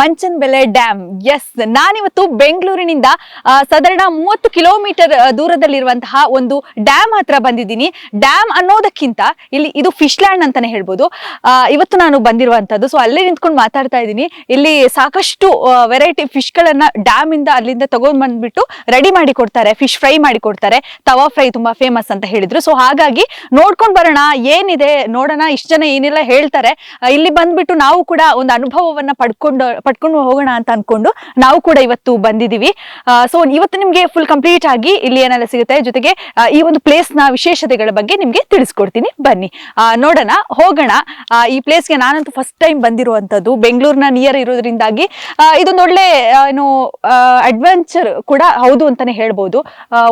ಮಂಚನ್ ಬೆಲೆ dam S ನಾನಿವತ್ತು ಬೆಂಗಳೂರಿನಿಂದ ಸಾಧಾರಣ ಮೂವತ್ತು ಕಿಲೋಮೀಟರ್ ದೂರದಲ್ಲಿರುವಂತಹ ಒಂದು ಡ್ಯಾಮ್ ಹತ್ರ ಬಂದಿದ್ದೀನಿ. ಡ್ಯಾಮ್ ಅನ್ನೋದಕ್ಕಿಂತ ಇಲ್ಲಿ ಇದು ಫಿಶ್ ಲ್ಯಾಂಡ್ ಅಂತಾನೆ ಹೇಳ್ಬೋದು. ಇವತ್ತು ನಾನು ಬಂದಿರುವಂತದ್ದು ಸೊ ಅಲ್ಲೇ ನಿಂತ್ಕೊಂಡು ಮಾತಾಡ್ತಾ ಇದ್ದೀನಿ. ಇಲ್ಲಿ ಸಾಕಷ್ಟು ವೆರೈಟಿ ಫಿಶ್ ಗಳನ್ನ ಡ್ಯಾಮ್ ಇಂದ ಅಲ್ಲಿಂದ ತಗೊಂಡ್ ಬಂದ್ಬಿಟ್ಟು ರೆಡಿ ಮಾಡಿ ಕೊಡ್ತಾರೆ. ಫಿಶ್ ಫ್ರೈ ಮಾಡಿ ಕೊಡ್ತಾರೆ. ತವಾ ಫ್ರೈ ತುಂಬಾ ಫೇಮಸ್ ಅಂತ ಹೇಳಿದ್ರು. ಸೊ ಹಾಗಾಗಿ ನೋಡ್ಕೊಂಡ್ ಬರೋಣ. ಏನಿದೆ ನೋಡೋಣ. ಇಷ್ಟ ಜನ ಏನೆಲ್ಲ ಹೇಳ್ತಾರೆ. ಇಲ್ಲಿ ಬಂದ್ಬಿಟ್ಟು ನಾವು ಕೂಡ ಒಂದು ಅನುಭವವನ್ನ ಪಡ್ಕೊಂಡು ಪಡ್ಕೊಂಡು ಹೋಗೋಣ ಅಂತ ಅನ್ಕೊಂಡು ನಾವು ಕೂಡ ಇವತ್ತು ಬಂದಿದೀವಿ ಸೊ ಇವತ್ತು ನಿಮ್ಗೆ ಫುಲ್ ಕಂಪ್ಲೀಟ್ ಆಗಿ ಇಲ್ಲಿ ಏನೆಲ್ಲ ಸಿಗುತ್ತೆ? ಜೊತೆಗೆ ಈ ಒಂದು ಪ್ಲೇಸ್ನ ವಿಶೇಷತೆಗಳ ಬಗ್ಗೆ ನಿಮ್ಗೆ ತಿಳಿಸ್ಕೊಡ್ತೀನಿ. ಬನ್ನಿ. ನೋಡೋಣ, ಹೋಗೋಣ. ಈ ಈ ಪ್ಲೇಸ್ಗೆ ನಾನಂತೂ ಫಸ್ಟ್ ಟೈಮ್ ಬಂದಿರುವಂತದ್ದು ಬೆಂಗಳೂರಿನ ನಿಯರ್ ಇರೋದ್ರಿಂದಾಗಿ ಇದೊಂದು ಒಳ್ಳೆ ಏನು ಅಡ್ವೆಂಚರ್ ಕೂಡ ಹೌದು ಅಂತಾನೆ ಹೇಳ್ಬೋದು.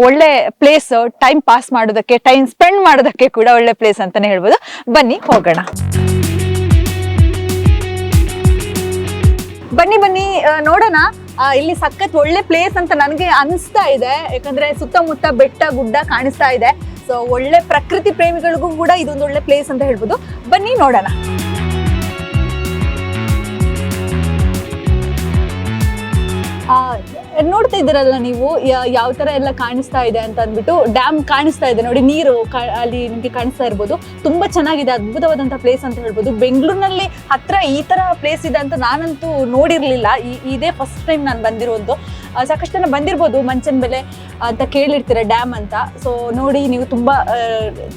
ಒಳ್ಳೆ ಪ್ಲೇಸ್ ಟೈಮ್ ಪಾಸ್ ಮಾಡೋದಕ್ಕೆ ಟೈಮ್ ಸ್ಪೆಂಡ್ ಮಾಡೋದಕ್ಕೆ ಕೂಡ ಒಳ್ಳೆ ಪ್ಲೇಸ್ ಅಂತಾನೆ ಹೇಳ್ಬೋದು. ಬನ್ನಿ, ಹೋಗೋಣ. ಬನ್ನಿ ಬನ್ನಿ ನೋಡೋಣ. ಇಲ್ಲಿ ಸಖತ್ ಒಳ್ಳೆ ಪ್ಲೇಸ್ ಅಂತ ನನಗೆ ಅನಿಸ್ತಾ ಇದೆ. ಯಾಕಂದ್ರೆ ಸುತ್ತಮುತ್ತ ಬೆಟ್ಟ, ಗುಡ್ಡ ಕಾಣಿಸ್ತಾ ಇದೆ. ಸೊ ಒಳ್ಳೆ ಪ್ರಕೃತಿ ಪ್ರೇಮಿಗಳಿಗೂ ಕೂಡ ಇದೊಂದು ಒಳ್ಳೆ ಪ್ಲೇಸ್ ಅಂತ ಹೇಳ್ಬೋದು. ಬನ್ನಿ, ನೋಡೋಣ. ನೋಡ್ತಾ ಇದ್ದೀರಲ್ಲ ನೀವು? ಯಾವ ತರ ಎಲ್ಲ ಕಾಣಿಸ್ತಾ ಇದೆ ಅಂತ ಅಂದ್ಬಿಟ್ಟು ಡ್ಯಾಮ್ ಕಾಣಿಸ್ತಾ ಇದೆ ನೋಡಿ ನೀರು ಅಲ್ಲಿ ನಿಮಗೆ ಕಾಣಿಸ್ತಾ ಇರ್ಬೋದು. ತುಂಬಾ ಚೆನ್ನಾಗಿದೆ ಅದ್ಭುತವಾದಂತ ಪ್ಲೇಸ್ ಅಂತ ಹೇಳ್ಬೋದು. ಬೆಂಗಳೂರಿನಲ್ಲಿ ಹತ್ರ ಈ ತರ ಪ್ಲೇಸ್ ಇದೆ ಅಂತ ನಾನಂತೂ ನೋಡಿರ್ಲಿಲ್ಲ. ಇದೇ ಫಸ್ಟ್ ಟೈಮ್ ನಾನು ಬಂದಿರೋದು. ಆ, ಸಾಕಷ್ಟು ಜನ ಬಂದಿರ್ಬೋದು ಮಂಚನ ಬೆಲೆ. ಅಂತ ಕೇಳಿರ್ತೀರ ಡ್ಯಾಮ್ ಅಂತ. ಸೊ ನೋಡಿ ನೀವು ತುಂಬಾ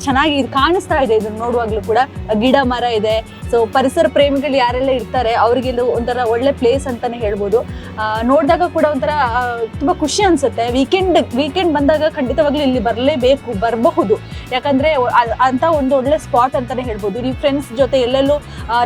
ಚೆನ್ನಾಗಿ ಕಾಣಿಸ್ತಾ ಇದೆ ಇದನ್ನ ನೋಡುವಾಗ್ಲೂ ಕೂಡ. ಗಿಡ, ಮರ ಇದೆ. ಸೊ ಪರಿಸರ ಪ್ರೇಮಿಗಳು ಯಾರೆಲ್ಲ ಇರ್ತಾರೆ, ಅವ್ರಿಗೆ ಇದು ಒಂಥರ ಒಳ್ಳೆ ಪ್ಲೇಸ್ ಅಂತಾನೆ ಹೇಳ್ಬೋದು. ನೋಡಿದಾಗ ಕೂಡ ಒಂಥರ ತುಂಬಾ ಖುಷಿ ಅನ್ಸುತ್ತೆ. ವೀಕೆಂಡ್ ವೀಕೆಂಡ್ ಬಂದಾಗ ಖಂಡಿತವಾಗ್ಲೂ ಇಲ್ಲಿ ಬರಲೇಬೇಕು, ಬರಬಹುದು. ಯಾಕಂದ್ರೆ ಅಂತ ಒಂದು ಒಳ್ಳೆ ಸ್ಪಾಟ್ ಅಂತಾನೆ ಹೇಳ್ಬೋದು. ನೀವು ಫ್ರೆಂಡ್ಸ್ ಜೊತೆ ಎಲ್ಲೆಲ್ಲೂ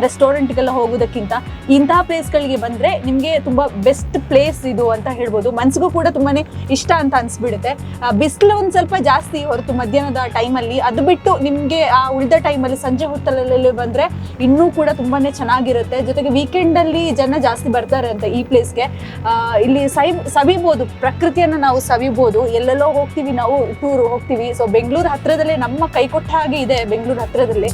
ರೆಸ್ಟೋರೆಂಟ್ಗೆಲ್ಲ ಹೋಗೋದಕ್ಕಿಂತ ಇಂತಹ ಪ್ಲೇಸ್ಗಳಿಗೆ ಬಂದ್ರೆ ನಿಮಗೆ ತುಂಬಾ ಬೆಸ್ಟ್ ಪ್ಲೇಸ್ ಇದು ಅಂತ ಹೇಳ್ಬೋದು. ಮನ್ಸಿಗೂ ಕೂಡ ತುಂಬಾನೇ ಇಷ್ಟ ಅಂತ ಅನ್ಸ್ಬಿಡುತ್ತೆ ಬಿಸಿಲು ಒಂದು ಸ್ವಲ್ಪ ಜಾಸ್ತಿ ಹೊರತು ಮಧ್ಯಾಹ್ನದ ಟೈಮಲ್ಲಿ. ಅದು ಬಿಟ್ಟು ನಿಮಗೆ ಆ ಉಳಿದ ಟೈಮಲ್ಲಿ ಸಂಜೆ ಹೊತ್ತಲಲ್ಲಿ ಬಂದರೆ ಇನ್ನೂ ಕೂಡ ತುಂಬಾ ಚೆನ್ನಾಗಿರುತ್ತೆ. ಜೊತೆಗೆ ವೀಕೆಂಡಲ್ಲಿ ಜನ ಜಾಸ್ತಿ ಬರ್ತಾರೆ ಅಂತ ಈ ಪ್ಲೇಸ್ಗೆ ಇಲ್ಲಿ ಸೈ ಸವಿಬೋದು. ಪ್ರಕೃತಿಯನ್ನು ನಾವು ಸವಿಬೋದು. ಎಲ್ಲೆಲ್ಲೋ ಹೋಗ್ತೀವಿ ನಾವು, ಟೂರು ಹೋಗ್ತೀವಿ. ಸೊ ಬೆಂಗಳೂರು ಹತ್ರದಲ್ಲೇ ನಮ್ಮ ಕೈ ಕೊಟ್ಟ ಹಾಗೆ ಇದೆ, ಬೆಂಗಳೂರು ಹತ್ರದಲ್ಲೇ.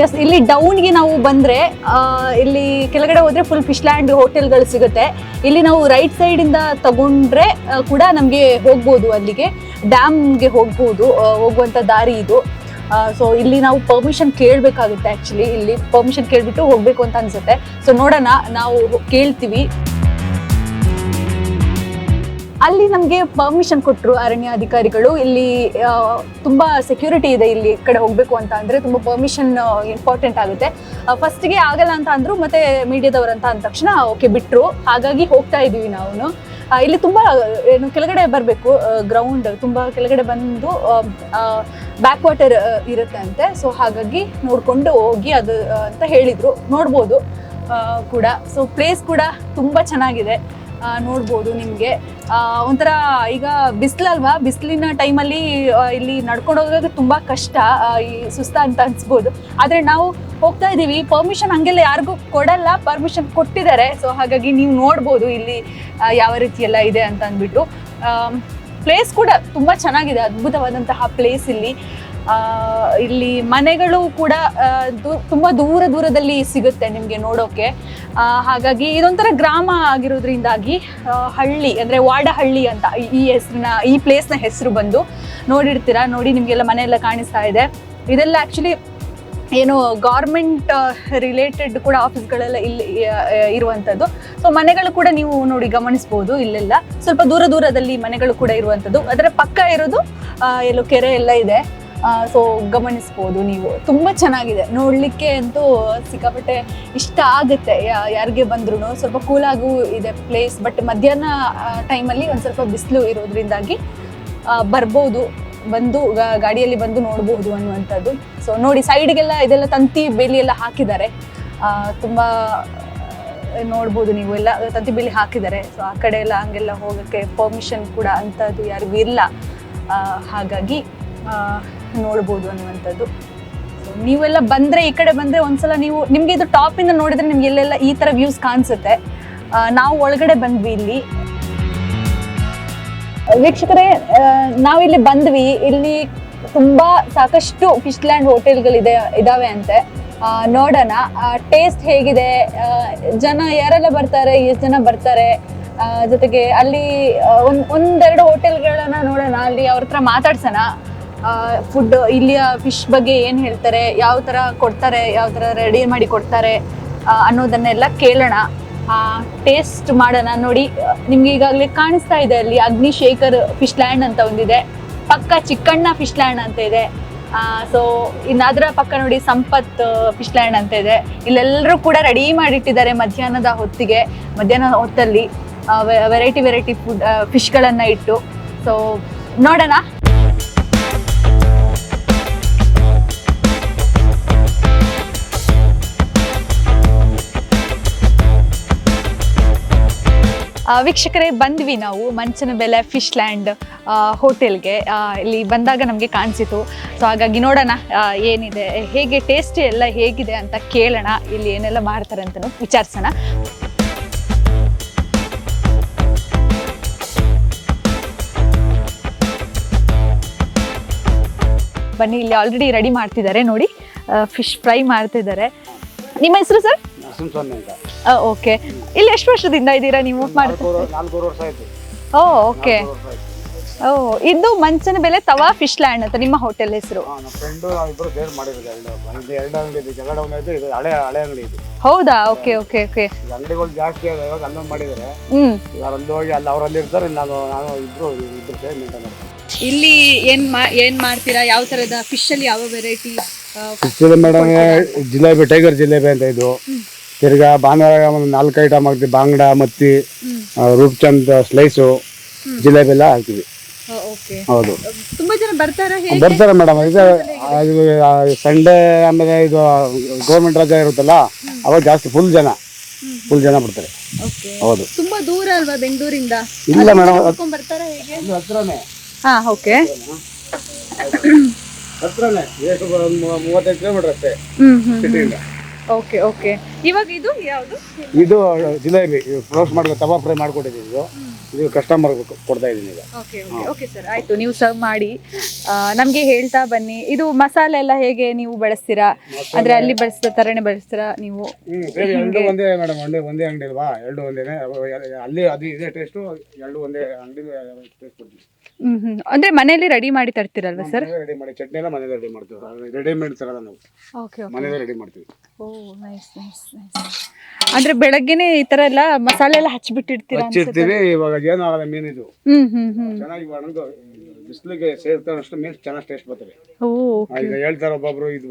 ಎಸ್ ಇಲ್ಲಿ ಡೌನ್ಗೆ ನಾವು ಬಂದರೆ ಇಲ್ಲಿ ಕೆಳಗಡೆ ಹೋದರೆ ಫುಲ್ ಫಿಶ್ ಲ್ಯಾಂಡ್ ಹೋಟೆಲ್ಗಳು ಸಿಗುತ್ತೆ. ಇಲ್ಲಿ ನಾವು ರೈಟ್ ಸೈಡಿಂದ ತಗೊಂಡ್ರೆ ಕೂಡ ನಮಗೆ ಹೋಗ್ಬೋದು ಅಲ್ಲಿಗೆ. ಡ್ಯಾಮ್ಗೆ ಹೋಗ್ಬೋದು ಹೋಗುವಂಥ ದಾರಿ ಇದು. ಸೊ ಇಲ್ಲಿ ನಾವು ಪರ್ಮಿಷನ್ ಕೇಳಬೇಕಾಗುತ್ತೆ ಆ್ಯಕ್ಚುಲಿ ಇಲ್ಲಿ ಪರ್ಮಿಷನ್ ಕೇಳಿಬಿಟ್ಟು ಹೋಗಬೇಕು ಅಂತ ಅನಿಸುತ್ತೆ. ಸೊ ನೋಡೋಣ, ನಾವು ಕೇಳ್ತೀವಿ. ಅಲ್ಲಿ ನಮಗೆ ಪರ್ಮಿಷನ್ ಕೊಟ್ಟರು ಅರಣ್ಯ ಅಧಿಕಾರಿಗಳು. ಇಲ್ಲಿ ತುಂಬ ಸೆಕ್ಯೂರಿಟಿ ಇದೆ ಇಲ್ಲಿ ಕಡೆ ಹೋಗಬೇಕು ಅಂತ ಅಂದರೆ ತುಂಬ ಪರ್ಮಿಷನ್ ಇಂಪಾರ್ಟೆಂಟ್ ಆಗುತ್ತೆ. ಫಸ್ಟಿಗೆ ಆಗಲ್ಲ ಅಂತ ಅಂದರು ಮತ್ತೆ ಮೀಡಿಯಾದವರಂತ ಅಂದ ತಕ್ಷಣ ಓಕೆ ಬಿಟ್ಟರು ಹಾಗಾಗಿ ಹೋಗ್ತಾ ಇದ್ದೀವಿ ನಾವು ಇಲ್ಲಿ ತುಂಬ, ಏನು ಕೆಳಗಡೆ ಬರಬೇಕು ಗ್ರೌಂಡ್ ತುಂಬ ಕೆಳಗಡೆ ಬಂದು ಬ್ಯಾಕ್ ವಾಟರ್ ಇರುತ್ತೆ ಅಂತೆ. ಸೊ ಹಾಗಾಗಿ ನೋಡಿಕೊಂಡು ಹೋಗಿ ಅದು ಅಂತ ಹೇಳಿದರು. ನೋಡ್ಬೋದು ಕೂಡ. ಸೊ ಪ್ಲೇಸ್ ಕೂಡ ತುಂಬ ಚೆನ್ನಾಗಿದೆ. ನೋಡ್ಬೋದು ನಿಮಗೆ. ಒಂಥರ ಈಗ ಬಿಸಿಲಲ್ವಾ ಬಿಸಿಲಿನ ಟೈಮಲ್ಲಿ ಇಲ್ಲಿ ನಡ್ಕೊಂಡು ಹೋಗೋದು ತುಂಬ ಕಷ್ಟ. ಈ ಸುಸ್ತ ಅಂತ ಅನ್ಸ್ಬೋದು. ಆದರೆ ನಾವು ಹೋಗ್ತಾ ಇದ್ದೀವಿ ಪರ್ಮಿಷನ್ ಹಂಗೆಲ್ಲ ಯಾರಿಗೂ ಕೊಡಲ್ಲ. ಪರ್ಮಿಷನ್ ಕೊಟ್ಟಿದ್ದಾರೆ. ಸೊ ಹಾಗಾಗಿ ನೀವು ನೋಡ್ಬೋದು ಇಲ್ಲಿ ಯಾವ ರೀತಿ ಎಲ್ಲ ಇದೆ ಅಂತ ಅಂದ್ಬಿಟ್ಟು. ಪ್ಲೇಸ್ ಕೂಡ ತುಂಬ ಚೆನ್ನಾಗಿದೆ. ಅದ್ಭುತವಾದಂತಹ ಪ್ಲೇಸ್ ಇಲ್ಲಿ. ಇಲ್ಲಿ ಮನೆಗಳು ಕೂಡ ತುಂಬ ದೂರ ದೂರದಲ್ಲಿ ಸಿಗುತ್ತೆ ನಿಮಗೆ ನೋಡೋಕೆ. ಹಾಗಾಗಿ ಇದೊಂಥರ ಗ್ರಾಮ ಆಗಿರೋದ್ರಿಂದಾಗಿ ಹಳ್ಳಿ ಅಂದರೆ ವಾಡಹಳ್ಳಿ ಅಂತ ಈ- ಹೆಸರಿನ, ಈ ಪ್ಲೇಸ್ನ ಹೆಸರು ಬಂದು ನೋಡಿರ್ತೀರಾ? ನೋಡಿ ನಿಮಗೆಲ್ಲ ಮನೆಯೆಲ್ಲ ಕಾಣಿಸ್ತಾ ಇದೆ. ಇದೆಲ್ಲ ಆ್ಯಕ್ಚುಲಿ ಏನು ಗೌರ್ಮೆಂಟ್ ರಿಲೇಟೆಡ್ ಕೂಡ ಆಫೀಸ್ಗಳೆಲ್ಲ ಇಲ್ಲಿ ಇರುವಂಥದ್ದು. ಸೊ ಮನೆಗಳು ಕೂಡ ನೀವು ನೋಡಿ ಗಮನಿಸ್ಬೋದು ಇಲ್ಲೆಲ್ಲ. ಸ್ವಲ್ಪ ದೂರ ದೂರದಲ್ಲಿ ಮನೆಗಳು ಕೂಡ ಇರುವಂಥದ್ದು. ಅದರ ಪಕ್ಕ ಇರೋದು ಎಲ್ಲೋ ಕೆರೆ ಎಲ್ಲ ಇದೆ. ಸೊ ಗಮನಿಸ್ಬೋದು ನೀವು. ತುಂಬ ಚೆನ್ನಾಗಿದೆ. ನೋಡಲಿಕ್ಕೆ ಅಂತೂ ಸಿಕ್ಕಾಪಟ್ಟೆ ಇಷ್ಟ ಆಗುತ್ತೆ. ಯಾರಿಗೆ ಬಂದ್ರು ಸ್ವಲ್ಪ ಕೂಲಾಗೂ ಇದೆ ಪ್ಲೇಸ್ ಬಟ್ ಮಧ್ಯಾಹ್ನ ಟೈಮಲ್ಲಿ ಒಂದು ಸ್ವಲ್ಪ ಬಿಸಿಲು ಇರೋದ್ರಿಂದಾಗಿ ಬರ್ಬೋದು, ಬಂದು ಗಾಡಿಯಲ್ಲಿ ಬಂದು ನೋಡಬಹುದು ಅನ್ನುವಂಥದ್ದು. ಸೊ ನೋಡಿ ಸೈಡ್ಗೆಲ್ಲ ಇದೆಲ್ಲ ತಂತಿ ಬೇಲಿ ಎಲ್ಲ ಹಾಕಿದ್ದಾರೆ. ತುಂಬ, ನೋಡ್ಬೋದು ನೀವು ಎಲ್ಲ, ತಂತಿ ಬೇಲಿ ಹಾಕಿದ್ದಾರೆ. ಸೊ ಆ ಕಡೆ ಎಲ್ಲ ಹಂಗೆಲ್ಲ ಹೋಗೋಕ್ಕೆ ಪರ್ಮಿಷನ್ ಕೂಡ ಅಂಥದ್ದು ಯಾರಿಗೂ ಇಲ್ಲ. ಹಾಗಾಗಿ ನೋಡ್ಬೋದು ಅನ್ನುವಂಥದ್ದು. ನೀವೆಲ್ಲ ಬಂದರೆ ಈ ಕಡೆ ಬಂದರೆ ಒಂದ್ಸಲ ನೀವು, ನಿಮಗೆ ಇದು ಟಾಪಿಂದ ನೋಡಿದ್ರೆ ನಿಮ್ಗೆ ಎಲ್ಲೆಲ್ಲ ಈ ಥರ ವ್ಯೂಸ್ ಕಾಣಿಸುತ್ತೆ. ನಾವು ಒಳಗಡೆ ಬಂದ್ವಿ ಇಲ್ಲಿ. ವೀಕ್ಷಕರೇ ನಾವಿಲ್ಲಿ ಬಂದ್ವಿ. ಇಲ್ಲಿ ತುಂಬಾ ಸಾಕಷ್ಟು ಫಿಶ್ ಲ್ಯಾಂಡ್ ಹೋಟೆಲ್ಗಳಿದೆ, ಇದಾವೆ ಅಂತೆ. ನೋಡೋಣ. ಟೇಸ್ಟ್ ಹೇಗಿದೆ? ಜನ ಯಾರೆಲ್ಲ ಬರ್ತಾರೆ? ಎಷ್ಟು ಜನ ಬರ್ತಾರೆ? ಜೊತೆಗೆ ಅಲ್ಲಿ ಒಂದ್, ಒಂದೆರಡು ಹೋಟೆಲ್ಗಳನ್ನ ನೋಡೋಣ. ಅಲ್ಲಿ ಅವ್ರ ಹತ್ರ ಮಾತಾಡ್ಸೋಣ. ಫುಡ್ ಇಲ್ಲಿಯ ಫಿಶ್ ಬಗ್ಗೆ ಏನು ಹೇಳ್ತಾರೆ, ಯಾವ ಥರ ಕೊಡ್ತಾರೆ, ಯಾವ ಥರ ರೆಡಿ ಮಾಡಿ ಕೊಡ್ತಾರೆ ಅನ್ನೋದನ್ನೆಲ್ಲ ಕೇಳೋಣ. ಟೇಸ್ಟ್ ಮಾಡೋಣ ನೋಡಿ. ನಿಮ್ಗೆ ಈಗಾಗಲೇ ಕಾಣಿಸ್ತಾ ಇದೆ ಅಲ್ಲಿ ಅಗ್ನಿಶೇಖರ್ ಫಿಶ್ ಲ್ಯಾಂಡ್ ಅಂತ ಒಂದಿದೆ. ಪಕ್ಕ ಚಿಕ್ಕಣ್ಣ ಫಿಶ್ ಲ್ಯಾಂಡ್ ಅಂತ ಇದೆ. ಸೊ ಇನ್ನು ಅದರ ಪಕ್ಕ ನೋಡಿ ಸಂಪತ್ ಫಿಶ್ ಲ್ಯಾಂಡ್ ಅಂತ ಇದೆ. ಇಲ್ಲೆಲ್ಲರೂ ಕೂಡ ರೆಡಿ ಮಾಡಿಟ್ಟಿದ್ದಾರೆ ಮಧ್ಯಾಹ್ನದ ಹೊತ್ತಿಗೆ. ಮಧ್ಯಾಹ್ನ ಹೊತ್ತಲ್ಲಿ ವೆರೈಟಿ ವೆರೈಟಿ ಫುಡ್ ಫಿಶ್ಗಳನ್ನು ಇಟ್ಟು. ಸೊ ನೋಡೋಣ. ವೀಕ್ಷಕರೇ, ಬಂದ್ವಿ ನಾವು ಮಂಚನ ಬೆಲೆ ಫಿಶ್ ಲ್ಯಾಂಡ್ ಹೋಟೆಲ್ಗೆ. ಇಲ್ಲಿ ಬಂದಾಗ ನಮಗೆ ಕಾಣಿಸಿತು. ಸೊ ಹಾಗಾಗಿ ನೋಡೋಣ ಏನಿದೆ, ಹೇಗೆ ಟೇಸ್ಟ್ ಎಲ್ಲ ಹೇಗಿದೆ ಅಂತ ಕೇಳೋಣ. ಇಲ್ಲಿ ಏನೆಲ್ಲ ಮಾಡ್ತಾರೆ ಅಂತಲೂ ವಿಚಾರಿಸೋಣ. ಬನ್ನಿ, ಇಲ್ಲಿ ಆಲ್ರೆಡಿ ರೆಡಿ ಮಾಡ್ತಿದ್ದಾರೆ ನೋಡಿ. ಫಿಶ್ ಫ್ರೈ ಮಾಡ್ತಿದ್ದಾರೆ. ನಿಮ್ಮ ಹೆಸರು ಸರ್ ನರಸಿಂಹಸ್ವಾಮಿ ಅಂತ. ಓಕೆ ಇಲ್ಲಿ ಎಷ್ಟು ವರ್ಷದಿಂದ ಇದ್ದೀರಾ ನೀವು? ಮಾಡ್ತಾ ನಾಲ್ಕೂವರೆ ನಾಲ್ಕೂವರೆ ವರ್ಷ ಆಯ್ತು. ಓ ಓಕೆ ವರ್ಷ ಆಯ್ತು. ಓ ಇದು ಮಂಚನ ಬೆಲೆ ತವಾ ಫಿಶ್ ಲ್ಯಾಂಡ್ ಅಂತ ನಿಮ್ಮ ಹೋಟೆಲ್ ಹೆಸರು. ಹಾ, ನಮ್ಮ ಫ್ರೆಂಡು ನಾವಿಬ್ಬರು ಸೇರ್ ಮಾಡಿರೋದು ಎರಡು. ಇದು ಎರಡು ಅಂಗಡಿ ಇದೆ ಜಗಡ ಒಂದು ಐತೆ ಇದು ಹಳೆ ಹಳೆ ಅಂಗಡಿ ಇದು. ಹೌದಾ? ಓಕೆ ಓಕೆ ಓಕೆ ಈಗ ಅಂಗಡಿಗಳು ಜಾಸ್ತಿ ಅದ ಇವಾಗ ಅಲ್ಲೊಂದು ಮಾಡಿದ್ದಾರೆ. ಹ್ಮ್. ಈಗ ಅಲ್ಲಿ ಹೋಗಿ ಅಲ್ಲಿ ಅವರಲ್ಲಿ ಇರ್ತಾರೆ ನಾನು ನಾನು ಇಬ್ರು ಇಬ್ರು ಸೇರಿ ಮೇಂಟೈನ್ ಮಾಡ್ತೀನಿ ಇಲ್ಲಿ ಏನ್ ಮಾ ಏನ್ ಮಾಡ್ತೀರಾ? ಯಾವ ತರದ ಫಿಶ್ ಅಲ್ಲಿ ಯಾವ ವೆರೈಟಿ ಫಿಶ್ಚಿದ ಮೇಡಮ್ ಜಿಲೇಬಿ ಟೈಗರ್ ಜಿಲೇಬಿ ಅಂತ ಇದು. ತಿರ್ಗಾ ಭಾನುವಾರ ಒಂದು ನಾಲ್ಕು ಐಟಮ್ ಹಾಕ್ತೀವಿ. ಬಾಂಗ್ಡ ಮತ್ತಿ ರೂಪ್ಚಂದ್ ಸ್ಲೈಸು ಜಿಲೇಬಿ ಎಲ್ಲ ಹಾಕ್ತೀವಿ. ಓಕೆ. ಹೌದು. ತುಂಬಾ ಜನ ಬರ್ತಾರಾ ಹೇಗೆ? ಬರ್ತಾರೆ ಮೇಡಮ್ ಇದು ಅದು ಸಂಡೇ ಆಮೇಲೆ ಇದು ಗೌರ್ಮೆಂಟ್ ರಜೆ ಇರುತ್ತಲ್ಲ ಅವಾಗ ಜಾಸ್ತಿ ಫುಲ್ ಜನ ಫುಲ್ ಜನ ಬರ್ತಾರೆ. ಓಕೆ. ಹೌದು. ತುಂಬಾ ದೂರ ಅಲ್ವಾ ಬೆಂಗಳೂರಿಂದ? ಇಲ್ಲ ಮೇಡಮ್ ಬರ್ತಾರೆ ಬರ್ತಾರಾ ಹೇಗೆ? ಹತ್ರನೇ. ಹಾ ಓಕೆ. ಹತ್ರನೇ. ಮೂವತ್ತೈದು ಕಿಲೋಮೀಟರ್ ಅಷ್ಟೇ ಹ್ಮ್ ಹ್ಮ್ ಓಕೆ ಓಕೆ ಇವಾಗ ಇದು ಯಾವುದು? ಇದು ಜಿಲೇಬಿ ರೋಸ್ಟ್ ಮಾಡ್ಕೊ ತವಾ ಫ್ರೈ ಮಾಡ್ಕೊಟ್ಟಿದ್ದೀವಿ ಇದು. ಇದು ಕಸ್ಟಮರ್ ಕೊಡ್ತಾ ಇದ್ದೀನಿ ಈಗ. ಓಕೆ ಓಕೆ ಓಕೆ ಸರ್ ಆಯ್ತು ನೀವು ಸರ್ವ್ ಮಾಡಿ. ನಮಗೆ ಹೇಳ್ತಾ ಬನ್ನಿ. ಇದು ಮಸಾಲೆ ಎಲ್ಲ ಹೇಗೆ ನೀವು ಬಳಸ್ತೀರಾ? ಅಂದ್ರೆ ಅಲ್ಲಿ ಬಳಸಿದ ತರನೇ ಬಳಸ್ತೀರಾ ನೀವು? ಹ್ಮ್ ಎರಡು ಒಂದೇ ಮೇಡಮ್ ಒಂದೇ ಒಂದೇ ಅಂಗಡಿ ಅಲ್ವಾ? ಎರಡು ಒಂದೇನೆ. ಅಲ್ಲಿ ಅದು ಇದೇ ಟೇಸ್ಟು ಎರಡು ಒಂದೇ ಅಂಗಡಿ ಟೇಸ್ಟ್ ಕೊಡ್ತೀವಿ. ಹ್ಮ್ ಹ್ಮ್. ಅಂದ್ರೆ ಮನೆಯಲ್ಲಿ ರೆಡಿ ಮಾಡಿ ತರ್ತೀರಲ್ವಾ ಸರ್ ರೆಡಿ ಮಾಡಿ ಚಟ್ನಿ ಎಲ್ಲ ಮನೆಯಲ್ಲಿ ರೆಡಿ ಮಾಡ್ತೀವಿ. ರೆಡಿಮೇಡ್ ತರಲ್ಲ ನಾವು. ಓಕೆ ಮನೇಲಿ ರೆಡಿ ಮಾಡ್ತೀವಿ. ಓ ನೈಸ್ ನೈಸ್ ನೈಸ್ ಅಂದ್ರೆ ಬೆಳಗ್ಗೆನೆ ಈ ತರ ಎಲ್ಲ ಮಸಾಲೆ ಎಲ್ಲ ಹಚ್ಬಿಟ್ಟಿರ್ತೀರಾ ಅನ್ಸುತ್ತೆ? ಹಚ್ಚಿರ್ತೀವಿ ಇವಾಗ ಏನೂ ಆಗಲ್ಲ ಮೀನು ಇದು. ಹ್ಮ್ ಹ್ಮ್ ಹ್ಮ್. ಚೆನ್ನಾಗಿ ಒಣದು ಬಿಸಿಲಿಗೆ ಸೇರ್ತಾರಷ್ಟು ಮೀನು ಚೆನ್ನಾಗಿ ಟೇಸ್ಟ್ ಬರ್ತದೆ. ಓ ಈಗ ಹೇಳ್ತಾರೆ ಒಬ್ಬೊಬ್ರು ಇದು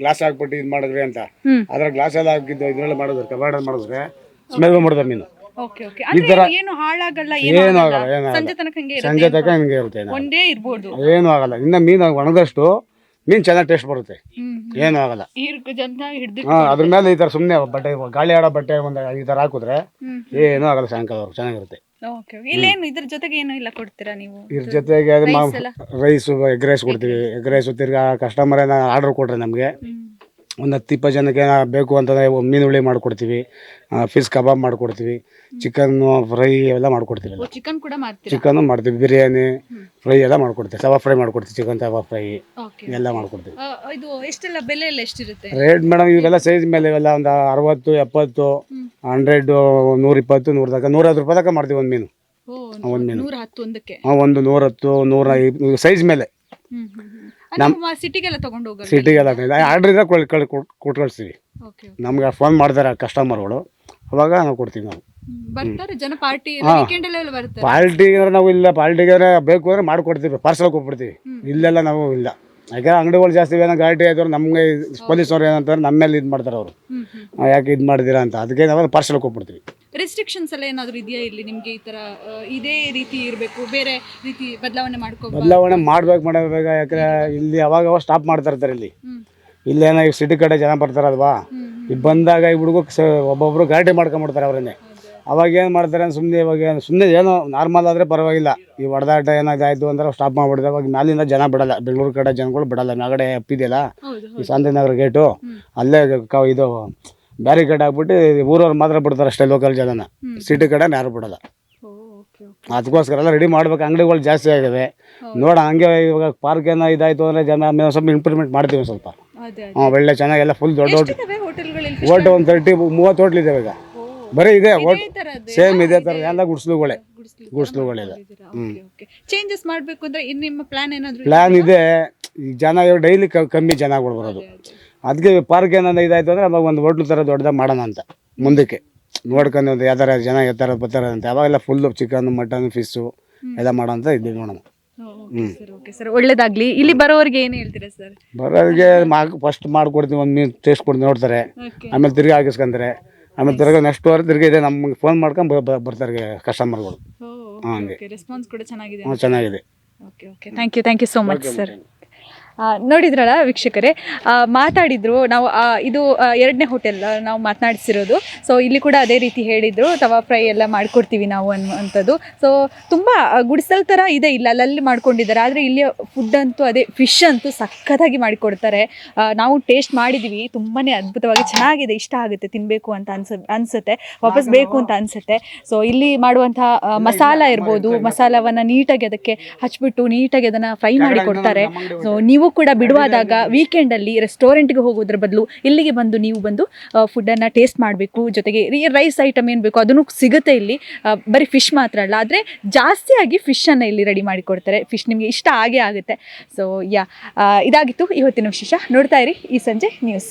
ಗ್ಲಾಸ್ ಹಾಕ್ಬಿಟ್ಟು ಇದು ಮಾಡಿದ್ರಿ ಅಂತ. ಹ್ಮ್. ಅದ್ರ ಗ್ಲಾಸ್ ಎಲ್ಲ ಹಾಕಿದ್ದು ಇದ್ರಲ್ಲಿ ಮಾಡಿದ್ರೆ ಕಬಾಡ ಮಾಡಿದ್ರೆ ಸ್ಮೆಲ್ ಮಾಡ್ದೆ ಮೀನು. Okay okay. ಅಂದ್ರೆ ಏನು ಹಾಳಾಗಲ್ಲ ಏನು ಏನು ಆಗಲ್ಲ. ಸಂಜೆ ತನಕ ಹಂಗೆ ಇರುತ್ತೆ ತನಕ ಏನು ಒಂದೇ ಇರ್ಬೋದು. ಏನು ಆಗಲ್ಲ. ಇನ್ನು ಮೀನು ಒಣದಷ್ಟು ಮೀನು ಚೆನ್ನಾಗಿ ಟೇಸ್ಟ್ ಬರುತ್ತೆ. ಏನು ಆಗಲ್ಲ. ಹೀರ್ಕ ಜನ ಹಿಡ್ದು ಹಾಂ ಅದ್ರ ಮೇಲೆ ಈ ಥರ ಸುಮ್ಮನೆ ಬಟ್ಟೆ ಗಾಳಿ ಆಡೋ ಬಟ್ಟೆ ಒಂದು ಈ ಥರ ಹಾಕಿದ್ರೆ ಹ್ಮ್ ಏನೂ ಆಗಲ್ಲ ಸಾಯಂಕಾಲವರೆಗೂ ಚೆನ್ನಾಗಿರುತ್ತೆ. ಓಕೆ ಇಲ್ಲೇನು ಇದ್ರ ಜೊತೆಗೆ ಏನು ಇಲ್ಲ ಕೊಡ್ತೀರಾ ನೀವು? ಇದ್ರ ಜೊತೆಗೆ Rice ಎಲ್ಲ? ರೈಸು ಎಗ್ ರೈಸ್ ಕೊಡ್ತೀವಿ. ಎಗ್ ರೈಸ್ ತಿರ್ಗಾ ಕಸ್ಟಮರ್ ಏನೋ ಆರ್ಡರ್ ಕೊಟ್ರೆ ನಮಗೆ. ಹ್ಮ್. ಒಂದು ಹತ್ತು ಇಪ್ಪತ್ತು ಜನಕ್ಕೆ ಬೇಕು ಅಂತಂದರೆ ಮೀನು ಹುಳಿ ಮಾಡಿಕೊಡ್ತೀವಿ ಫಿಶ್ ಕಬಾಬ್ ಮಾಡಿಕೊಡ್ತೀವಿ ಚಿಕನ್ ಫ್ರೈ ಎಲ್ಲ ಮಾಡಿಕೊಡ್ತೀವಿ ಚಿಕನ್ ಕೂಡ ಮಾಡ್ತೀರಾ? ಚಿಕನ್ ಮಾಡ್ತೀವಿ ಬಿರಿಯಾನಿ ಫ್ರೈ ಎಲ್ಲ ಮಾಡಿಕೊಡ್ತೀವಿ ತವಾ ಫ್ರೈ ಮಾಡಿಕೊಡ್ತೀವಿ ಚಿಕನ್ ತವಾ ಫ್ರೈ ಓಕೆ. ಎಲ್ಲ ಮಾಡಿಕೊಡ್ತೀವಿ. ಇದು ಎಷ್ಟೆಲ್ಲ ಬೆಲೆ ಎಲ್ಲ ಎಷ್ಟಿರುತ್ತೆ? ರೇಟ್ ಮೇಡಮ್ ಇವೆಲ್ಲ ಸೈಜ್ ಮೇಲೆ ಇವೆಲ್ಲ ಒಂದು ಅರವತ್ತು ಎಪ್ಪತ್ತು ಹಂಡ್ರೆಡ್ ನೂರಿಪ್ಪತ್ತು ನೂರ ತನಕ ನೂರೈವತ್ತು ರೂಪಾಯಿ ತನಕ ಮಾಡ್ತೀವಿ ಒಂದು ಮೀನು. ಒಂದು ಮೀನು. ನೂರ ಹತ್ತು ಒಂದಕ್ಕೆ. ಆ, ಒಂದು ನೂರತ್ತು ನೂರ ಸೈಜ್ ಮೇಲೆ. ನಮ್ಮ ಸಿಟಿಗೆಲ್ಲ ತಗೊಂಡು ಹೋಗಲ್ಲ ಸಿಟಿಗೆಲ್ಲ ಆರ್ಡ್ರ್ ಇದ್ರೆ ಕೊಳ್ ಕಳ್ ಕೊಟ್ಟು ಕಳಿಸ್ತೀವಿ. ಓಕೆ ನಮ್ಗೆ ಫೋನ್ ಮಾಡ್ತಾರೆ ಕಸ್ಟಮರ್ಗಳು ಅವಾಗ ನಾವು ಕೊಡ್ತೀವಿ ನಾವು. ಬರ್ತಾರೆ ಜನ ಪಾರ್ಟಿ ಬರ್ತಾರೆ? ನಾವು ಇಲ್ಲ ಪಾಲ್ಟಿಗೆ ಬೇಕು ಅಂದ್ರೆ ಮಾಡ್ಕೊಡ್ತೀವಿ ಪಾರ್ಸಲ್ ಕೊಟ್ಬಿಡ್ತೀವಿ ಇಲ್ಲೆಲ್ಲ ನಾವು ಇಲ್ಲ. ಯಾಕೆ ಅಂಗಡಿಗಳು ಜಾಸ್ತಿ ಏನೋ ಗಾಡಿ ಆಯ್ತು ನಮಗೆ ಪೊಲೀಸವ್ರು ಏನಂತಾರೆ ನಮ್ಮ ಮೇಲೆ ಇದು ಮಾಡ್ತಾರೆ ಅವರು. ಯಾಕೆ ಇದು ಮಾಡಿದಿರಾ ಅಂತ. ಅದಕ್ಕೆ ನಾವು ಪಾರ್ಸಲ್ ಕೊಟ್ಬಿಡ್ತೀವಿ. ರೆಸ್ಟ್ರಿಕ್ಷನ್ಸ್ ಎಲ್ಲ ಏನಾದರೂ ಇದೆಯಾ ಇಲ್ಲಿ ನಿಮಗೆ ಈ ತರ ಇದೇ ರೀತಿ ಇರಬೇಕು ಬೇರೆ ರೀತಿ ಬದಲಾವಣೆ ಮಾಡ್ಕೋ ಬದಲಾವಣೆ ಮಾಡ್ಬೇಕು ಮಾಡಬೇಕು ಯಾಕಂದ್ರೆ ಇಲ್ಲಿ ಅವಾಗ ಅವಾಗ ಸ್ಟಾಪ್ ಮಾಡ್ತಾ ಇರ್ತಾರೆ ಇಲ್ಲಿ. ಇಲ್ಲೇನೋ ಈಗ ಸಿಟಿ ಕಡೆ ಜನ ಬರ್ತಾರಲ್ವಾ? ಅಲ್ವಾ ಈಗ ಬಂದಾಗ ಈ ಹುಡುಗ ಒಬ್ಬೊಬ್ರು ಗಾಡಿ ಮಾಡ್ಕೊಂಬಿಡ್ತಾರೆ ಅವರನ್ನೇ. ಅವಾಗ ಏನು ಮಾಡ್ತಾರೆ ಸುಮ್ಮನೆ ಇವಾಗ ಸುಮ್ಮನೆ ಏನೋ ನಾರ್ಮಲ್ ಆದರೆ ಪರವಾಗಿಲ್ಲ. ಈ ಹೊಡೆದಾಟ ಏನಾದಾಯಿತು ಅಂದ್ರೆ ಸ್ಟಾಪ್ ಮಾಡಿಬಿಡ್ದೆ ಅವಾಗ ಮ್ಯಾಲಿಂದ ಜನ ಬಿಡಲ್ಲ. ಬೆಂಗಳೂರು ಕಡೆ ಜನಗಳು ಬಿಡಲ್ಲ. ಮ್ಯಾಗಡೆ ಅಪ್ಪಿದೆಯಲ್ಲ ಈ ಶಾಂತಿನಗರ ಗೇಟು ಅಲ್ಲೇ ಕ ಇದು ಬ್ಯಾರಿಕೇಡ್ ಹಾಕ್ಬಿಟ್ಟು ಊರವ್ರು ಮಾತ್ರ ಬಿಡ್ತಾರೆ ಅಷ್ಟೇ ಲೋಕಲ್ ಜನನ. ಸಿಟಿ ಕಡೆ ಯಾರು ಬಿಡಲ್ಲ. ಅದಕ್ಕೋಸ್ಕರ ಎಲ್ಲ ರೆಡಿ ಮಾಡ್ಬೇಕು. ಅಂಗಡಿಗಳು ಜಾಸ್ತಿ ಆಗಿದೆ ನೋಡ ಹಂಗೆ ಇವಾಗ ಪಾರ್ಕ್ ಏನ ಇದಾಯ್ತು ಅಂದರೆ ಜನ ಆಮೇಲೆ ಸ್ವಲ್ಪ ಇಂಪ್ರೂವ್ಮೆಂಟ್ ಮಾಡ್ತೀವಿ ಸ್ವಲ್ಪ. ಹಾಂ ಒಳ್ಳೆ ಚೆನ್ನಾಗೆಲ್ಲ ಫುಲ್ ದೊಡ್ಡ ದೊಡ್ಡ ಹೋಟೆಲ್ ಓಟ್ ಒಂದು ತರ್ಟಿ ಮೂವತ್ತು ಹೋಟ್ಲ್ ಇದಾವೆ ಈಗ. ಬರೀ ಇದೆ ಸೇಮ್ ಇದೇ ತರ ಎಲ್ಲ ಗುಡ್ಸ್ಲುಗಳೇ ಗುಡ್ಸ್ಲುಗಳಿದೆ ಚೇಂಜಸ್ ಮಾಡಬೇಕು ಅಂದ್ರೆ ನಿಮ್ಮ ಪ್ಲಾನ್ ಏನಾದ್ರು ಪ್ಲಾನ್ ಇದೆ. ಈ ಜನ ಡೈಲಿ ಕಮ್ಮಿ ಜನಗಳು ಬರೋದು. ಅದಕ್ಕೆ ಪಾರ್ಕ್ ಏನಂದ್ರೆ ಇದಾಯ್ತು ಅಂದ್ರೆ ಅವಾಗ ಒಂದು ಹೋಟ್ಲು ಥರ ದೊಡ್ಡದಾಗಿ ಮಾಡೋಣ ಅಂತ ಮುಂದಕ್ಕೆ. ನೋಡ್ಕೊಂಡು ಒಂದು ಯಾವ್ದಾರ ಜನ ಎತ್ತರ ಬರ್ತಾರೆ ಅಂತ. ಅವಾಗೆಲ್ಲ ಫುಲ್ ಚಿಕನ್ ಮಟನ್ ಫಿಶ್ಶು ಎಲ್ಲ ಮಾಡೋಂತ ಇದ್ದೀವಿ ನೋಡೋಣ. ಒಳ್ಳೇದಾಗ್ಲಿ. ಇಲ್ಲಿ ಬರೋರಿಗೆ ಏನ್ ಹೇಳ್ತೀರಾ ಸರ್ ಬರೋರಿಗೆ ಫಸ್ಟ್ ಮಾಡ್ಕೊಡ್ತೀವಿ ಒಂದು ಮೀನು ಟೇಸ್ಟ್ ಕೊಡ್ತೀವಿ ನೋಡ್ತಾರೆ. ಆಮೇಲೆ ತಿರ್ಗಿ ಹಾಕಿಸ್ಕೊಂತಾರೆ. ಆಮೇಲೆ ತಿರ್ಗ ನೆಕ್ಸ್ಟ್ ವಾರ ತಿರ್ಗಿ ಇದೆ ನಮ್ಗೆ ಫೋನ್ ಮಾಡ್ಕೊಂಡು ಬರ್ತಾರೆ ಕಸ್ಟಮರ್ಗಳು ಹಂಗೆ. ರೆಸ್ಪಾನ್ಸ್ ಕೂಡ ಚೆನ್ನಾಗಿದೆ. ಹ್ಞೂ ಚೆನ್ನಾಗಿದೆ. Okay okay. Thank you thank you so much sir ನೋಡಿದ್ರಲ್ಲ ವೀಕ್ಷಕರೇ? ಮಾತಾಡಿದರು ನಾವು ಇದು ಎರಡನೇ ಹೋಟೆಲ್ ನಾವು ಮಾತನಾಡಿಸಿರೋದು. ಸೊ ಇಲ್ಲಿ ಕೂಡ ಅದೇ ರೀತಿ ಹೇಳಿದರು ತವಾ ಫ್ರೈ ಎಲ್ಲ ಮಾಡಿಕೊಡ್ತೀವಿ ನಾವು ಅನ್ನುವಂಥದ್ದು ಸೊ ತುಂಬ ಗುಡಿಸಲ್ ಥರ ಇದೆ ಇಲ್ಲ ಅಲ್ಲಲ್ಲಿ ಮಾಡ್ಕೊಂಡಿದ್ದಾರೆ. ಆದರೆ ಇಲ್ಲಿ ಫುಡ್ ಅಂತೂ ಅದೇ ಫಿಶ್ ಅಂತೂ ಸಖತ್ತಾಗಿ ಮಾಡಿಕೊಡ್ತಾರೆ. ನಾವು ಟೇಸ್ಟ್ ಮಾಡಿದ್ವಿ ತುಂಬಾ ಅದ್ಭುತವಾಗಿ ಚೆನ್ನಾಗಿದೆ ಇಷ್ಟ ಆಗುತ್ತೆ ತಿನ್ನಬೇಕು ಅಂತ ಅನ್ಸ ಅನಿಸುತ್ತೆ. ವಾಪಸ್ ಬೇಕು ಅಂತ ಅನಿಸುತ್ತೆ. ಸೊ ಇಲ್ಲಿ ಮಾಡುವಂಥ ಮಸಾಲ ಇರ್ಬೋದು ಮಸಾಲವನ್ನು ನೀಟಾಗಿ ಅದಕ್ಕೆ ಹಚ್ಚಿಬಿಟ್ಟು ನೀಟಾಗಿ ಅದನ್ನು ಫ್ರೈ ಮಾಡಿ ಕೊಡ್ತಾರೆ. ಸೊ ನೀವು ಕೂಡ ಬಿಡುವಾದಾಗ ವೀಕೆಂಡಲ್ಲಿ ರೆಸ್ಟೋರೆಂಟ್ಗೆ ಹೋಗೋದ್ರ ಬದಲು ಇಲ್ಲಿಗೆ ಬಂದು ನೀವು ಬಂದು ಫುಡ್ಡನ್ನು ಟೇಸ್ಟ್ ಮಾಡಬೇಕು. ಜೊತೆಗೆ ರೈಸ್ ಐಟಮ್ ಏನು ಬೇಕು ಅದನ್ನು ಸಿಗುತ್ತೆ ಇಲ್ಲಿ. ಬರೀ ಫಿಶ್ ಮಾತ್ರ ಅಲ್ಲ, ಆದರೆ ಜಾಸ್ತಿಯಾಗಿ ಅನ್ನ ಇಲ್ಲಿ ರೆಡಿ ಮಾಡಿ ಕೊಡ್ತಾರೆ. ಫಿಶ್ ನಿಮಗೆ ಇಷ್ಟ ಆಗೇ ಆಗುತ್ತೆ. ಸೊ ಯಾ ಇದಾಗಿತ್ತು ಇವತ್ತಿನ ವಿಶೇಷ. ನೋಡ್ತಾ ಇರಿ ಈ ಸಂಜೆ ನ್ಯೂಸ್